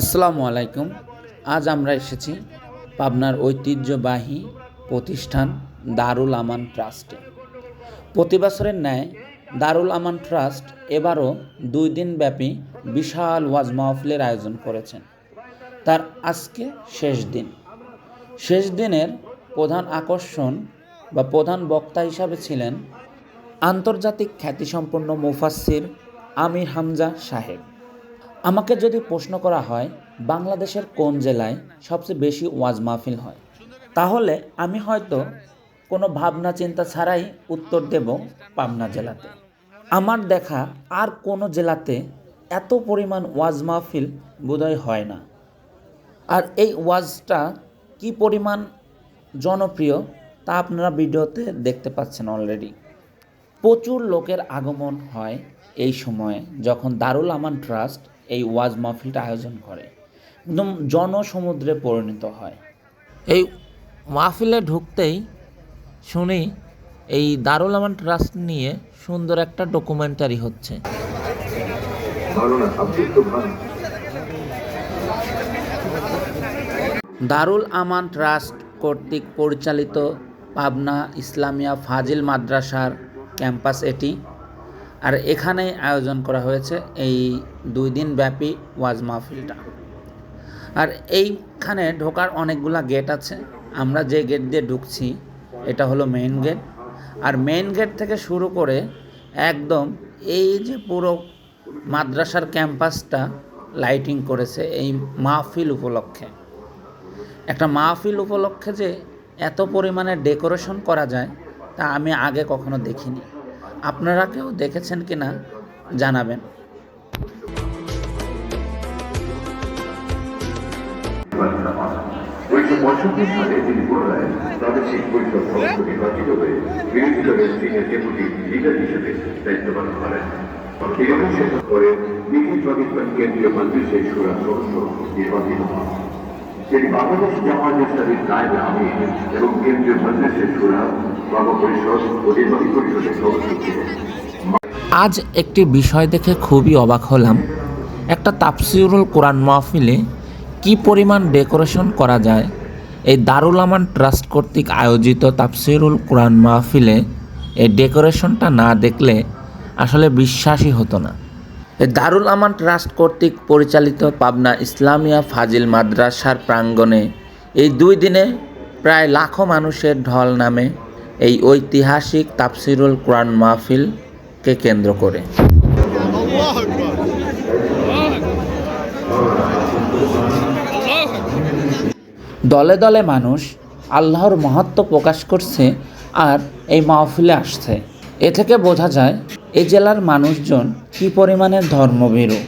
আসসালামু আলাইকুম। আজ আমরা এসেছি পাবনার ঐতিহ্যবাহী প্রতিষ্ঠান দারুল আমান ট্রাস্টে। প্রতি বছরের ন্যায় দারুল আমান ট্রাস্ট এবারও দুই দিন ব্যাপী বিশাল ওয়াজ মাহফিলের আয়োজন করেছেন। তার আজকে শেষ দিন। শেষ দিনের প্রধান আকর্ষণ বা প্রধান বক্তা হিসাবে ছিলেন আন্তর্জাতিক খ্যাতিসম্পন্ন মুফাসসির আমির হামজা সাহেব। আমাকে যদি প্রশ্ন করা হয়, বাংলাদেশের কোন জেলায় সবচেয়ে বেশি ওয়াজ মাহফিল হয়? তাহলে আমি হয়তো কোনো ভাবনা চিন্তা ছাড়াই উত্তর দেব পাবনা জেলাতে। আমার দেখা আর কোনো জেলাতে এত পরিমাণ ওয়াজ মাহফিল বোধহয় হয় না। আর এই ওয়াজটা কি পরিমাণ জনপ্রিয়, তা আপনারা ভিডিওতে দেখতে পাচ্ছেন অলরেডি প্রচুর লোকের আগমন হয় এই সময়ে, যখন দারুল আমান ট্রাস্ট এই ওয়াজ মাহফিলটা আয়োজন করে। একদম জনসমুদ্রে পরিণত হয়। এই মাহফিলে ঢুকতেই শুনি এই দারুল আমান ট্রাস্ট নিয়ে সুন্দর একটা ডকুমেন্টারি হচ্ছে। দারুল আমান ট্রাস্ট কর্তৃক পরিচালিত পাবনা ইসলামিয়া ফাজিল মাদ্রাসার ক্যাম্পাস এটি। আর এখানেই আয়োজন করা হয়েছে এই দুই দিন ব্যাপী ওয়াজ মাহফিলটা। আর এইখানে ঢোকার অনেকগুলা গেট আছে। আমরা যে গেট দিয়ে ঢুকছি, এটা হলো মেইন গেট আর মেইন গেট থেকে শুরু করে একদম এই যে পুরো মাদ্রাসার ক্যাম্পাসটা লাইটিং করেছে এই মাহফিল উপলক্ষে। একটা মাহফিল উপলক্ষে যে এত পরিমাণে ডেকোরেশন করা যায়, তা আমি আগে কখনো দেখিনি। আপনারা কেউ দেখেছেন কি না জানাবেন। উনিশশো দায়িত্ব পালন করেন। শেষ কেন্দ্রীয় মন্ত্রিসের সুরা সদস্য বাংলাদেশ এবং কেন্দ্রীয় মন্ত্রিসের সুরা আজ একটি বিষয় দেখে খুবই অবাক হলাম। একটা তাফসিরুল কোরআন মাহফিলে কি পরিমাণ ডেকোরেশন করা যায়, এই দারুল আমান ট্রাস্ট কর্তৃক আয়োজিত তাফসিরুল কোরআন মাহফিলে এই ডেকোরেশনটা না দেখলে আসলে বিশ্বাসই হতো না। এই দারুল আমান ট্রাস্ট কর্তৃক পরিচালিত পাবনা ইসলামিয়া ফাজিল মাদ্রাসার প্রাঙ্গণে এই দুই দিনে প্রায় লাখো মানুষের ঢল নামে এই ঐতিহাসিক তাফসিরুল কোরআন মাহফিলকে কেন্দ্র করে। দলে দলে মানুষ আল্লাহর মাহাত্ম প্রকাশ করছে আর এই মাহফিলে আসছে। এ থেকে বোঝা যায় এই জেলার মানুষজন কি পরিমাণে ধর্মভীরু।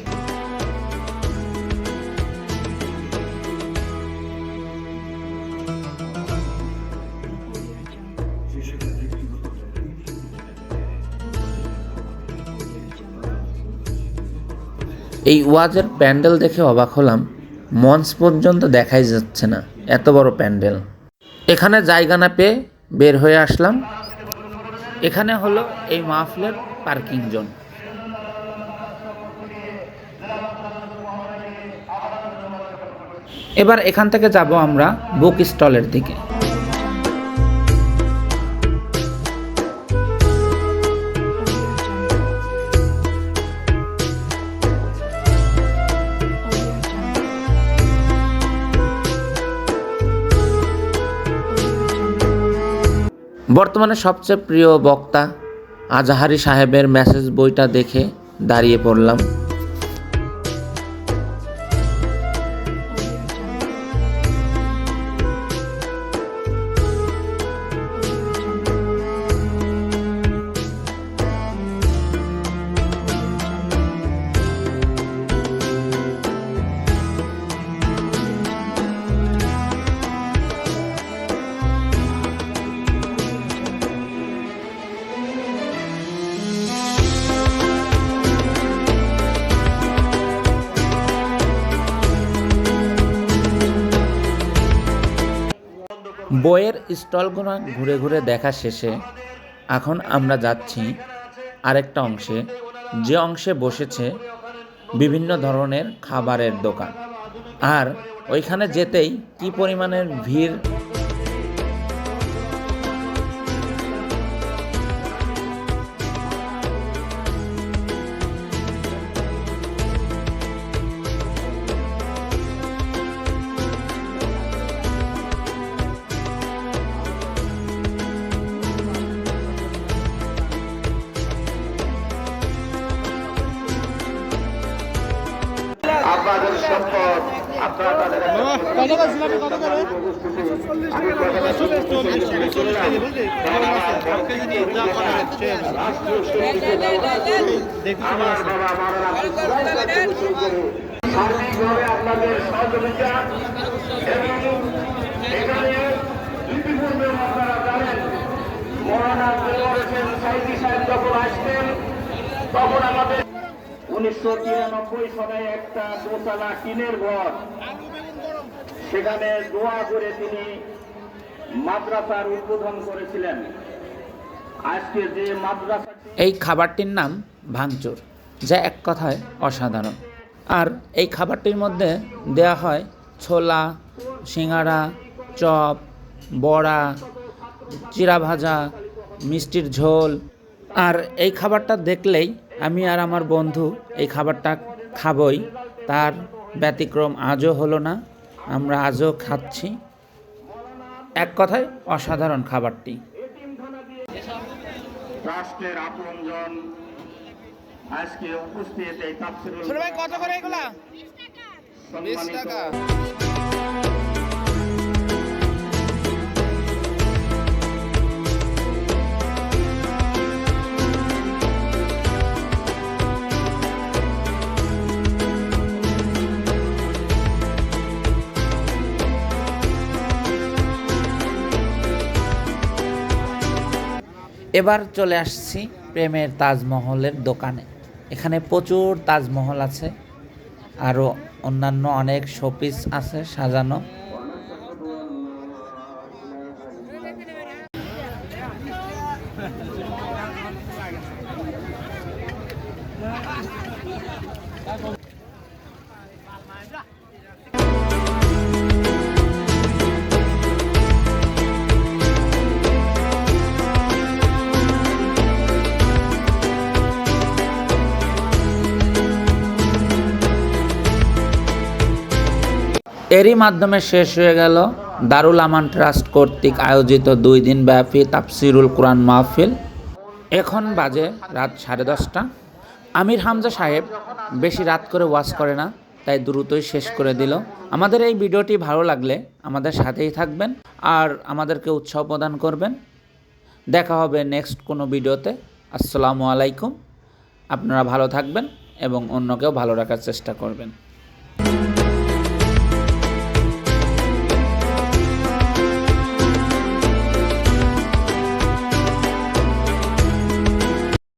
এই ওয়াজের প্যান্ডেল দেখে অবাক হলাম। মঞ্চ পর্যন্ত দেখাই যাচ্ছে না। এত বড় প্যান্ডেল। এখানে জায়গা না পেয়ে বের হয়ে আসলাম। এখানে হলো এই মাহফিলের পার্কিং জোন। এবার এখান থেকে যাব আমরা বুক স্টলের দিকে। বর্তমানে সবচেয়ে প্রিয় বক্তা আজাহারি সাহেবের মেসেজ বইটা দেখে দাঁড়িয়ে পড়লাম। বইয়ের স্টলগুলো ঘুরে ঘুরে দেখা শেষে, এখন আমরা যাচ্ছি আরেকটা অংশে, যে অংশে বসেছে বিভিন্ন ধরনের খাবারের দোকান। আর ওইখানে যেতেই কি পরিমাণের ভিড় সার্বিকভাবে আপনাদের সহযোগিতা এবং এখানে ইতিপূর্বে আপনারা জানেন দেওয়ার সাহেব আসতেন তখন আমাদের উনিশশো তিরানব্বই সালে একটা দোতলা ঘর। সেখানে দোয়া করে তিনি মাদ্রাসার উদ্বোধন করেছিলেন। আজকে যে মাদ্রাসা এই খাবারটির নাম ভাঙচুর, যা এক কথায় অসাধারণ। আর এই খাবারটির মধ্যে দেয়া হয় ছোলা সিঙ্গারা চপ, বড়া চিরা ভাজা মিষ্টির ঝোল। আর এই খাবারটা দেখলেই আমি আর আমার বন্ধু এই খাবারটা খাবই তার ব্যতিক্রম আজও হলো না আমরা আজও খাচ্ছি। এক কথায় অসাধারণ খাবারটি। রাষ্ট্রের আপনজন আজকে উপস্থিত এই তাফসিরুল ভাই কত করে এগুলা? সম্মানিত এবার চলে আসছি প্রেমের তাজমহলের দোকানে। এখানে প্রচুর তাজমহল আছে আরও অন্যান্য অনেক শোপিস আছে সাজানো। এরই মাধ্যমে শেষ হয়ে গেল দারুল আমান ট্রাস্ট কর্তৃক আয়োজিত দুই দিন ব্যাপী তাফসিরুল কোরআন মাহফিল। এখন বাজে রাত সাড়ে দশটা। আমির হামজা সাহেব বেশি রাত করে ওয়াশ করে না, তাই দ্রুতই শেষ করে দিল। আমাদের এই ভিডিওটি ভালো লাগলে আমাদের সাথেই থাকবেন আর আমাদেরকে উৎসাহ প্রদান করবেন। দেখা হবে নেক্সট কোনো ভিডিওতে। আসসালামু আলাইকুম। আপনারা ভালো থাকবেন এবং অন্যকেও ভালো রাখার চেষ্টা করবেন।